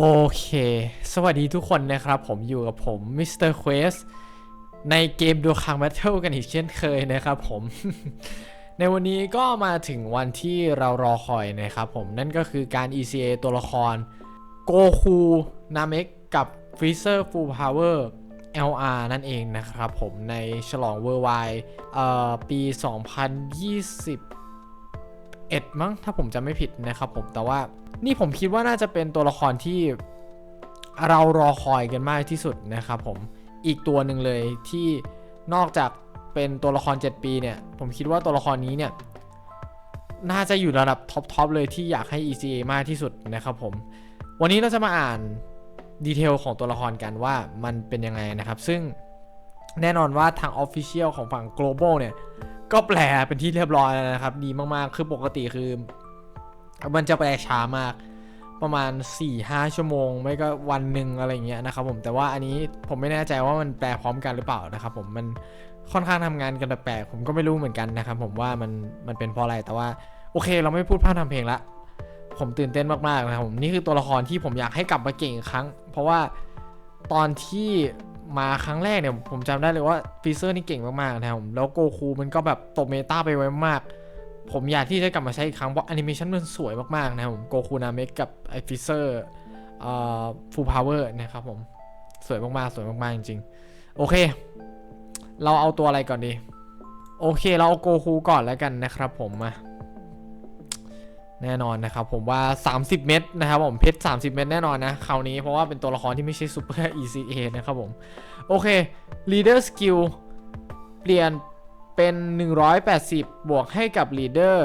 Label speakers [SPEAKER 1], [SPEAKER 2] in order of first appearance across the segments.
[SPEAKER 1] โอเค สวัสดีทุกคนนะครับ ผมอยู่กับผมมิสเตอร์เควสในเกมดูคังแบทเทิลกันอีกเช่นเคยนะครับผม ในวันนี้ก็มาถึงวันที่เรารอคอยนะครับผม นั่นก็คือการ ECA ตัวละครโกคูนาเมกกับ Freezer Full Power LR นั่นเองนะครับผมในฉลองเวอร์ไวเอ่อปี 2020 เอ็ดมั้งถ้าผมจำไม่ผิดนะครับผมแต่ว่านี่ผมคิดว่าน่าจะเป็นตัวละครที่เรารอคอยกันมากที่สุดนะครับผมอีกตัวหนึ่งเลยที่นอกจากเป็นตัวละคร 7 ปีเนี่ย ผมคิดว่าตัวละครนี้เนี่ย น่าจะอยู่ระดับท็อปทอปเลยที่อยากให้ ECA มากที่สุดนะครับผม วันนี้เราจะมาอ่านดีเทลของตัวละครกันว่ามันเป็นยังไงนะครับ ซึ่งแน่นอนว่าทาง Official ของฝั่ง Global เนี่ย ก็แปลเป็นที่เรียบร้อยแล้วนะครับ ดีมากๆ คือปกติคือ มันจะแปลช้ามาก ประมาณ 4-5 ชั่วโมง ไม่ก็วันหนึ่งอะไรเงี้ยนะครับผมแต่ว่าอันนี้ผมไม่แน่ใจว่ามันแปลพร้อมกันหรือเปล่านะครับผมมันค่อนข้างทำงานกันแปลกๆผมก็ไม่รู้เหมือนกันนะครับผมว่ามันมันเป็นเพราะอะไรแต่ว่าโอเค เราไม่พูดพร่ำทำเพลงละผมตื่นเต้นมากๆนะครับผมนี่คือตัวละครที่ผมอยากให้กลับมาเก่งอีกครั้ง เพราะว่าตอนที่ มาครั้งแรกเนี่ยผมจำได้เลยว่าฟีเซอร์นี่เก่งมากๆนะครับผมแล้วโกคูมันก็แบบตกเมตาไปไวมาก ผมอยากที่จะกลับมาใช้อีกครั้งเพราะแอนิเมชันมันสวยมากๆนะครับผมโกคูนาเมกกับไอฟิเซอร์อ่อฟูลพาวเวอร์นะครับผมสวยมากๆ สวยมากๆ จริงๆ โอเค เราเอาตัวอะไรก่อนดี โอเค เราเอาโกคูก่อนแล้วกันนะครับผมมา แน่นอนนะครับผมว่า 30 เม็ดนะครับผมเพชร 30 เม็ดแน่นอนนะคราวนี้เพราะว่าเป็นตัวละครที่ไม่ใช่ซูเปอร์ ECA นะครับผม โอเค leader skill เปลี่ยนเป็น 180 บวกให้กับ leader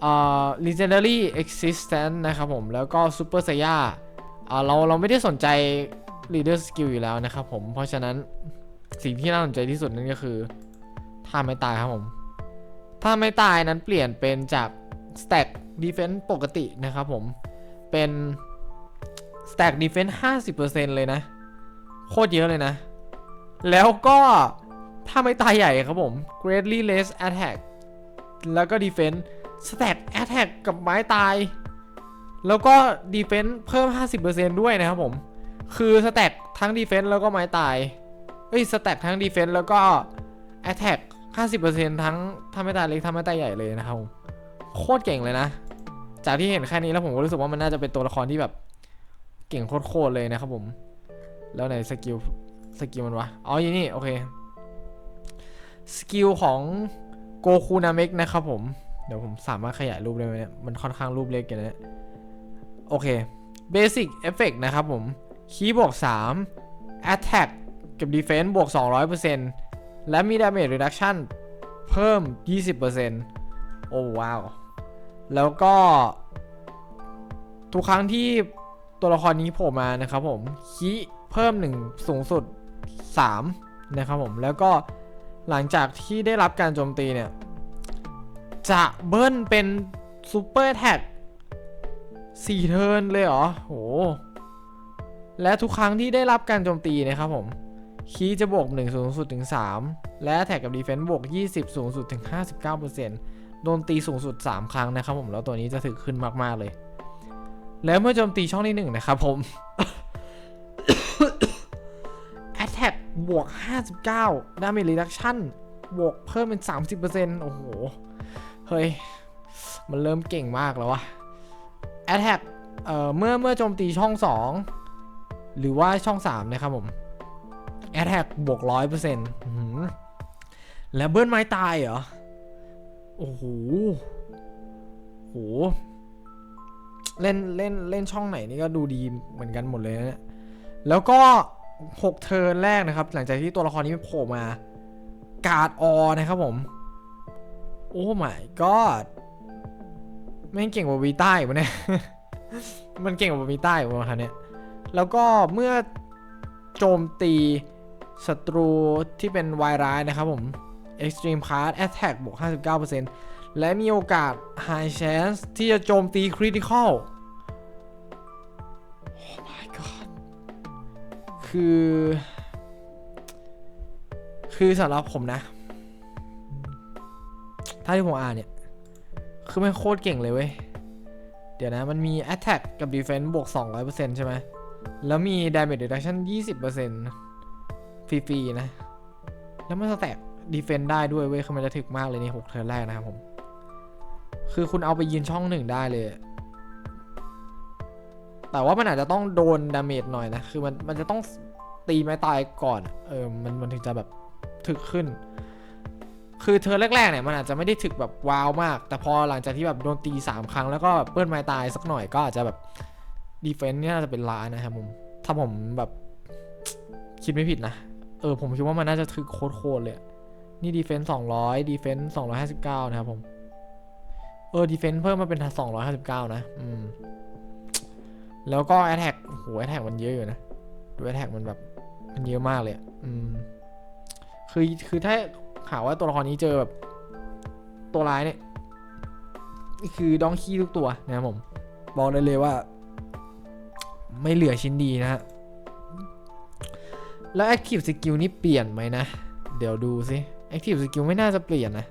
[SPEAKER 1] เอ่อ legendary existence นะครับผม แล้วก็ super saiya อ่าเราเราไม่ได้สนใจ leader skill อยู่แล้วนะครับผม เพราะฉะนั้นสิ่งที่น่าสนใจที่สุดนั่นก็คือท่าไม่ตายครับผม ถ้าไม่ตายนั้นเปลี่ยนเป็นจาก stack defense ปกตินะครับผม เป็น stack defense 50%เลยนะ โคตรเยอะเลยนะ แล้วก็ถ้าไม่ตายใหญ่ครับผม greatly less attack แล้วก็ defense stack attack กับไม้ตาย แล้วก็ defense เพิ่ม 50%ด้วยนะครับผม คือ stack ทั้ง defense แล้วก็ไม้ตาย เอ้ย stack ทั้ง defense แล้วก็ attack 50%ทั้งถ้าไม่ตายเล็กถ้าไม่ตายใหญ่เลยนะครับผม โคตรเก่งเลยนะ จากที่เห็นแค่นี้แล้วผมก็รู้สึกว่ามันน่าจะเป็นตัวละครที่แบบ เก่งโคตรๆเลยนะครับผม แล้วไหนสกิลสกิลมันวะ อ๋อยู่นี่ โอเค สกิลของโกคูนาเมกนะครับผม เดี๋ยวผมสามารถขยายรูปได้ไหมเนี่ยมันค่อนข้างรูปเล็กอย่างนี้โอเค Basic Effect นะครับผม คีย์บวก3 Attack กับ Defense บวก 200%และมี Damage Reduction เพิ่ม 20%โอ้ว้าว แล้วก็ทุกครั้งที่ตัวละครนี้โผล่มานะครับผมคีเพิ่ม 1 สูงสุด 3 นะครับผม แล้วก็หลังจากที่ได้รับการโจมตีเนี่ย จะเบิ้ลเป็นซูเปอร์แท็ก4เทิร์นเลยเหรอโห และทุกครั้งที่ได้รับการโจมตีนะครับผมคีจะบวก 1 สูงสุดถึง 3 และแท็กกับดีเฟนซ์บวก 20 สูงสุดถึง 59% โดนตีสูงสุด 3 ครั้งนะครับผมแล้วตัวนี้จะถึกขึ้นมากๆเลย แล้วเมื่อโจมตีช่องที่1นะครับผม Attack บวก 59 Damage Reduction บวกเพิ่มเป็น 30%โอ้โห เฮ้ย มันเริ่มเก่งมากแล้ววะ Attack เอ่อเมื่อเมื่อโจมตีช่อง 2 หรือว่าช่อง 3 นะครับผม Attack บวก 100%อแล้วเบิ้ลไม้ตายเหรอ อ้โหโหเล่นเล่นเล่นช่องไหนนี่ก็ดูดีเหมือนกันหมดเลยนะแล้วก็ 6 เทิร์นแรกนะครับ หลังจากที่ตัวละครนี้โผล่มา การ์ดออนะครับผม โอ้ my god แม่งเก่งกว่าวีต้าอีกวะเนี่ย มันเก่งกว่าวีต้าอีกวะครับเนี่ย แล้วก็เมื่อโจมตีศัตรูที่เป็นวายร้ายนะครับผม Extreme Card Attack บวก 59%และมีโอกาส High Chance ที่จะโจมตี Critical โอ้ my god คือ คือสำหรับผมนะ ถ้าที่ผมอ่านเนี่ย คือไมันโคตรเก่งเลยเว้ย เดี๋ยวนะ มันมี attack กับ defense บวก 200%ใช่ไหม แล้วมี damage reduction 20%ฟรีๆนะ แล้วมันสแต็ก defense ได้ด้วยเว้ยคือมันจะถึกมากเลยใน6เทิร์นแรกนะครับผม คือคุณเอาไปยืนช่องหนึ่งได้เลย แต่ว่ามันอาจจะต้องโดนดาเมจหน่อยนะ คือมันมันจะต้องตีไม้ตายก่อน เออ มันมันถึงจะแบบถึกขึ้น คือเธอแรกๆเนี่ยมันอาจจะไม่ได้ถึกแบบว้าวมาก แต่พอหลังจากที่แบบโดนตี 3 ครั้งแล้วก็เปิ้ลไม้ตายสักหน่อยก็อาจจะแบบดีเฟนซ์เนี่ยน่าจะเป็นล้านนะครับผมถ้าผมแบบคิดไม่ผิดนะ เออผมคิดว่ามันน่าจะถึกโคตรๆเลย นี่ดีเฟนซ์สองร้อยดีเฟนซ์สองร้อยห้าสิบเก้านะครับผม เออดีเฟนซ์เพิ่มมาเป็นสองร้อยห้าสิบเก้านะ อืม แล้วก็แอ t แทกโหแอ t แทกมันเยอะอยู่นะ ดูแอ t แทกมันแบบ มันเยอะมากเลยอืม คือคือถ้าหาว่าตัวละครนี้เจอแบบ ตัวร้ายเนี่ยนี่คือดองขี้ทุกตัวนะครับผม บอกได้เลยว่า ไม่เหลือชิ้นดีนะฮะ แล้ว Active Skill นี่เปลี่ยนไหมนะ เดี๋ยวดูสิ Active Skill ไม่น่าจะเปลี่ยนนะ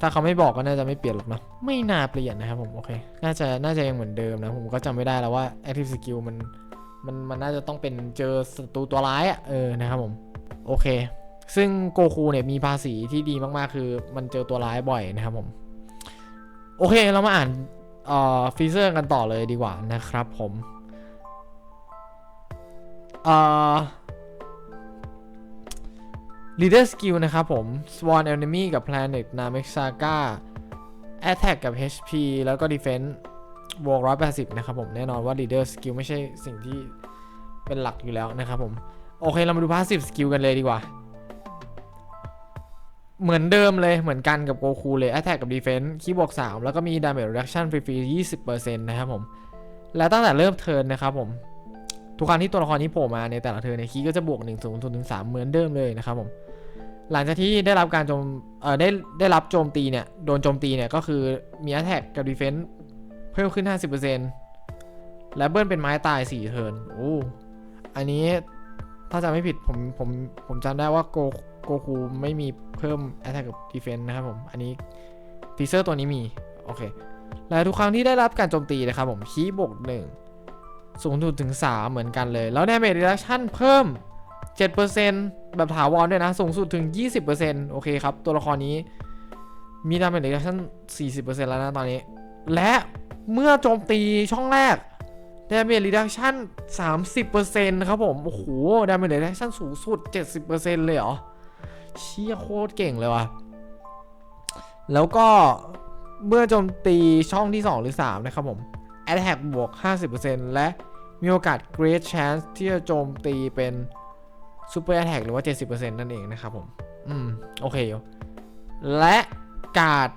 [SPEAKER 1] ถ้าเขาไม่บอกก็น่าจะไม่เปลี่ยนหรอกเนอะไม่น่าเปลี่ยนนะครับผมโอเค น่าจะน่าจะยังเหมือนเดิมนะ ผมก็จำไม่ได้แล้วว่า Active Skill มันมันมันน่าจะต้องเป็นเจอศัตรูตัวร้ายอะ่ะเออนะครับผมโอเค ซึ่งโกคูเนี่ยมีภาษีที่ดีมากๆ คือมันเจอตัวร้ายบ่อยนะครับผม โอเคเรามาอ่านเอ่อฟีเซอร์กันต่อเลยดีกว่านะครับผมเอ่อ leader skill นะครับผม sworn enemy กับ planet namek saga attack กับ HP แล้วก็ defense บวก180 นะครับผมแน่นอนว่า leader skill ไม่ใช่สิ่งที่เป็นหลักอยู่แล้วนะครับผม โอเคเรามาดู passive skill กันเลยดีกว่า เหมือนเดิมเลยเหมือนกันกับโกคูเลย Attack กับ Defense คีย์บวก 3 แล้วก็มี Damage Reduction ฟรีๆ20%นะครับผม และตั้งแต่เริ่มเทิร์นนะครับผม ทุกครั้งที่ตัวละครนี้โผล่มาในแต่ละเทิร์นในคีก็จะบวก1 0 0ถึง3เหมือนเดิมเลยนะครับผมหลังจากที่ได้รับการโจมเอ่อได้ได้รับโจมตีเนี่ยโดนโจมตีเนี่ยก็คือมี Attack กับ Defense เพิ่มขึ้น 50%และเบิ้ลเป็นไม้ตาย4เทิร์นโอ้อันนี้ถ้าจำไม่ผิดผมผมผมจำได้ว่าโกโกคูไม่มีเพิ่ม Attack กับ Defense นะครับผม อันนี้ฟีเซอร์ตัวนี้มี โอเค และทุกครั้งที่ได้รับการโจมตีนะครับผมคีบวก1 สูงสุดถึง 3 เหมือนกันเลย แล้ว Damage Reduction เพิ่ม 7%แบบถาวรด้วยนะ สูงสุดถึง 20%โอเคครับ ตัวละครนี้มี Damage Reduction 40%แล้วนะตอนนี้ และเมื่อโจมตีช่องแรก Damage Reduction 30%ครับผม โอ้โห Damage Reduction สูงสุด 70%เลยเหรอ เชี่ยโคตรเก่งเลยว่ะ แล้วก็เมื่อโจมตีช่องที่ 2 หรือ 3 นะครับผม Attack บวก 50%และมีโอกาส Great Chance ที่จะโจมตีเป็น Super Attack หรือว่า 70%นั่นเองนะครับผม อืม โอเคอยู่และการ์ด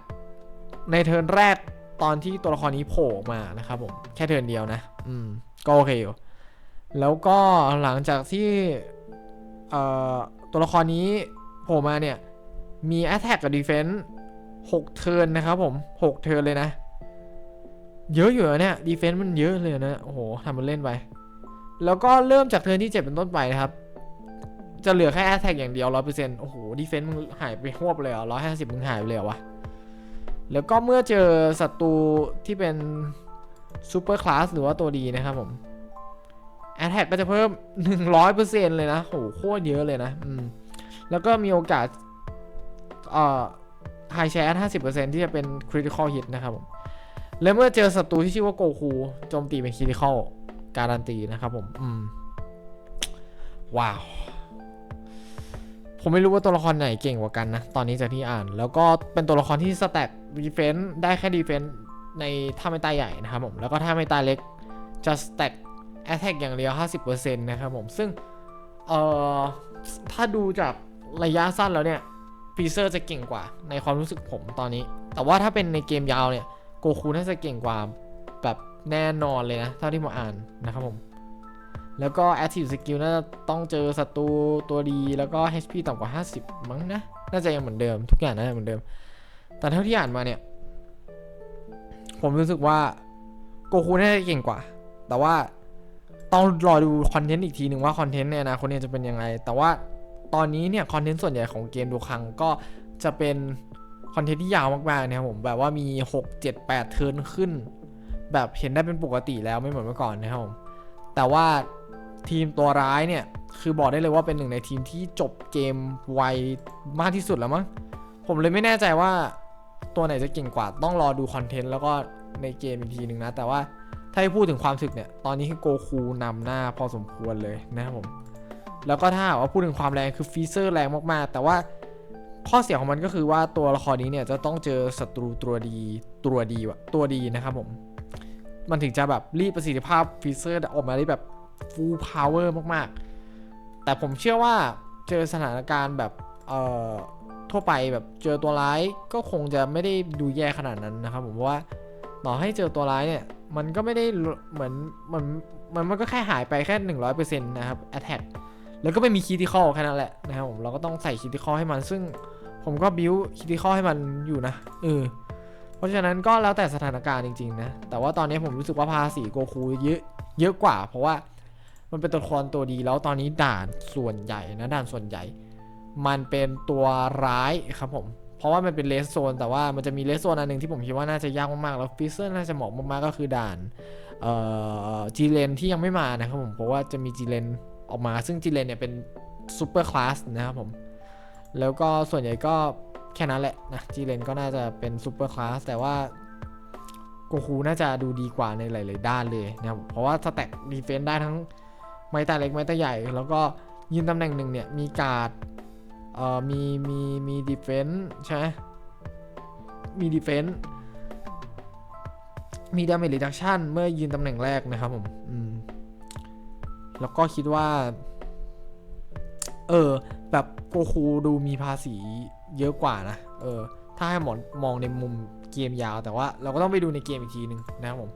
[SPEAKER 1] ในเทิร์นแรกตอนที่ตัวละครนี้โผล่มานะครับผม แค่เทิร์นเดียวนะ อืม ก็โอเคอยู่ แล้วก็หลังจากที่เอ่อตัวละครนี้โผล่มาเนี่ย มี Attack กับ Defense 6 เทิร์นนะครับผม 6 เทิร์นเลยนะ เยอะอยู่เนี่ย Defense มันเยอะเลยนะโอ้โหทำมันเล่นไป แล้วก็เริ่มจากเทิร์นที่ 7 เป็นต้นไปนะครับ จะเหลือแค่ Attack อย่างเดียว100%โอ้โห Defense มึงหายไปหวบเลยเหรอ150มึงหายไปเลยเหรอวะแล้วก็เมื่อเจอศัตรูที่เป็น Super Class หรือว่าตัวดีนะครับผม Attack ก็จะเพิ่ม 100%เลยนะโหโคตรเยอะเลยนะอืมแล้วก็มีโอกาสเอ่อ High Chance 50%ที่จะเป็น Critical Hit นะครับผม แล้วเมื่อเจอศัตรูที่ชื่อว่าโกคูโจมตีเป็น Critical การันตีนะครับผมอืมว้าว ผมไม่รู้ว่าตัวละครไหนเก่งกว่ากันนะ ตอนนี้จากที่อ่าน แล้วก็เป็นตัวละครที่สแต็กดีเฟน s ์ได้แค่ดีเฟน s ์ในท่าไม่ตายใหญ่นะครับผม แล้วก็ท่าไม่ตายเล็กจะสแต็กแอ t แทกอย่างเดียว 50%นะครับผม ซึ่ง เอ่อ ถ้าดูจากระยะสั้นแล้วเนี่ยฟีเซอร์จะเก่งกว่าในความรู้สึกผมตอนนี้ แต่ว่าถ้าเป็นในเกมยาวเนี่ย โกคูน่าจะเก่งกว่าแบบแน่นอนเลยนะ เท่าที่ผมอ่านนะครับผม แล้วก็ Active Skill น่าจะต้องเจอศัตรูตัวดี แล้วก็ HP ต่ำกว่า 50 มั้งนะ น่าจะยังเหมือนเดิม ทุกอย่างน่าจะเหมือนเดิม แต่เท่าที่อ่านมาเนี่ย ผมรู้สึกว่าโกคูน่าจะเก่งกว่า แต่ว่าต้องรอดูคอนเทนต์อีกทีหนึ่งว่าคอนเทนต์ในอนาคตเนี่ยจะเป็นยังไง แต่ว่าตอนนี้เนี่ยคอนเทนต์ส่วนใหญ่ของเกมดูครั้งก็จะเป็น คอนเทนต์ที่ยาวมากๆนะครับผมแบบว่ามี 6 7 8 เทิร์นขึ้น แบบเห็นได้เป็นปกติแล้วไม่เหมือนเมื่อก่อนนะครับผมแต่ว่าทีมตัวร้ายเนี่ยคือบอกได้เลยว่าเป็นหนึ่งในทีมที่จบเกมไวมากที่สุดแล้วมั้งผมเลยไม่แน่ใจว่าตัวไหนจะเก่งกว่าต้องรอดูคอนเทนต์แล้วก็ในเกมอีกทีหนึ่งนะ แต่ว่าถ้าให้พูดถึงความถึกเนี่ย ตอนนี้คือโกคูนำหน้าพอสมควรเลยนะครับผม แล้วก็ถ้าว่าพูดถึงความแรงคือฟีเซอร์แรงมากๆ แต่ว่า ข้อเสียของมันก็คือว่าตัวละครนี้เนี่ยจะต้องเจอศัตรูตัวดีตัวดีวะตัวดีนะครับผม มันถึงจะแบบรีดประสิทธิภาพฟีเซอร์ออกมาได้แบบ full power มากๆ แต่ผมเชื่อว่าเจอสถานการณ์แบบเอ่อทั่วไปแบบเจอตัวร้ายก็คงจะไม่ได้ดูแย่ขนาดนั้นนะครับผมเพราะว่าต่อให้เจอตัวร้ายเนี่ยมันก็ไม่ได้เหมือนมันมันมันก็แค่หายไปแค่ 100%นะครับ attack แล้วก็ไม่มีคีติคอลแค่นั้นแหละนะครับผมเราก็ต้องใส่คีติคอลให้มันซึ่ง ผมก็บิวคีติคอให้มันอยู่นะเออเพราะฉะนั้นก็แล้วแต่สถานการณ์จริงๆนะ แต่ว่าตอนนี้ผมรู้สึกว่าภาษีโกคูเยอะเยอะกว่า เพราะว่ามันเป็นตัวละครตัวดีแล้วตอนนี้ด่านส่วนใหญ่นะด่านส่วนใหญ่ มันเป็นตัวร้ายครับผม เพราะว่ามันเป็นเลสโซนแต่ว่ามันจะมีเลสโซนอันหนึ่งที่ผมคิดว่าน่าจะยากมากๆแล้วฟิเซอร์น่าจะเหมาะมากๆก็คือด่านเอ่อจีเลนที่ยังไม่มานะครับผมเพราะว่าจะมีจีเลนออกมาซึ่งจีเลนเนี่ยเป็นซูเปอร์คลาสนะครับผม แล้วก็ส่วนใหญ่ก็แค่นั้นแหละนะจีเลนก็น่าจะเป็นซูเปอร์คลาสแต่ว่าโกคูน่าจะดูดีกว่าในหลาย ๆ ด้านเลยนะครับเพราะว่าสแต็กดีเฟนต์ได้ทั้งไม้ตาเล็กไม้ตาใหญ่ แล้วก็ยืนตำแหน่งหนึ่งเนี่ย มีการ์ดเอ่อมีมีมีดีเฟนต์ใช่ไหมมีดีเฟนต์มีดาเมจรีดักชั่นเมื่อยืนตำแหน่งแรกนะครับผมอืมแล้วก็คิดว่า เออ โกคูดูมีภาษีเยอะกว่านะ เออ ถ้าให้หมอนมองในมุมเกมยาว แต่ว่าเราก็ต้องไปดูในเกมอีกทีหนึ่งนะครับผม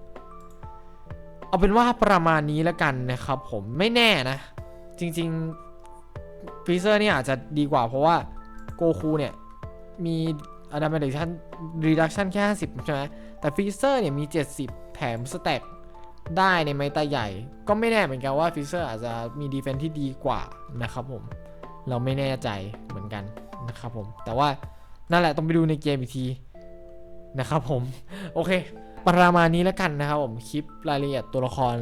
[SPEAKER 1] เอาเป็นว่าประมาณนี้แล้วกันนะครับผมไม่แน่นะ จริงๆฟีเซอร์นี่อาจจะดีกว่าเพราะว่าโกคูเนี่ย มีอะดัมเดชันรีดักชันแค่ 50 ใช่ไหมแต่ฟีเซอร์เนี่ยมี 70 แถมสแต็กได้ในไม้ตาใหญ่ ก็ไม่แน่เหมือนกันว่าฟิเซอร์อาจจะมีดีเฟนที่ดีกว่านะครับผม เราไม่แน่ใจเหมือนกันนะครับผม แต่ว่านั่นแหละต้องไปดูในเกมอีกทีนะครับผม โอเค ประมาณนี้แล้วกันนะครับผม คลิปรายละเอียดตัวละคร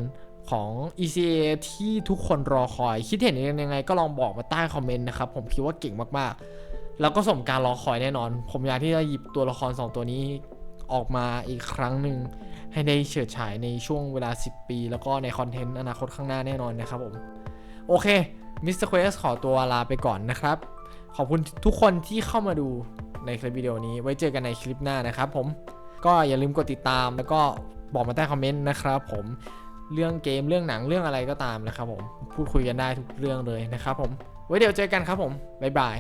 [SPEAKER 1] ของ ECA ที่ทุกคนรอคอย คิดเห็นยังไงก็ลองบอกมาใต้คอมเมนต์นะครับ ผมคิดว่าเก่งมากๆ แล้วก็สมการรอคอยแน่นอน ผมอยากที่จะหยิบตัวละคร 2 ตัวนี้ออกมาอีกครั้งหนึ่งให้ได้เฉิดฉายในช่วงเวลา 10 ปี แล้วก็ในคอนเทนต์อนาคตข้างหน้าแน่นอนนะครับผม โอเคมิสเตอร์เควสขอตัวลาไปก่อนนะครับ ขอบคุณทุกคนที่เข้ามาดูในคลิปวิดีโอนี้ไว้เจอกันในคลิปหน้านะครับผมก็อย่าลืมกดติดตามแล้วก็บอกมาใต้คอมเมนต์นะครับผมเรื่องเกมเรื่องหนังเรื่องอะไรก็ตามนะครับผมพูดคุยกันได้ทุกเรื่องเลยนะครับผมไว้เดี๋ยวเจอกันครับผมบ๊ายบาย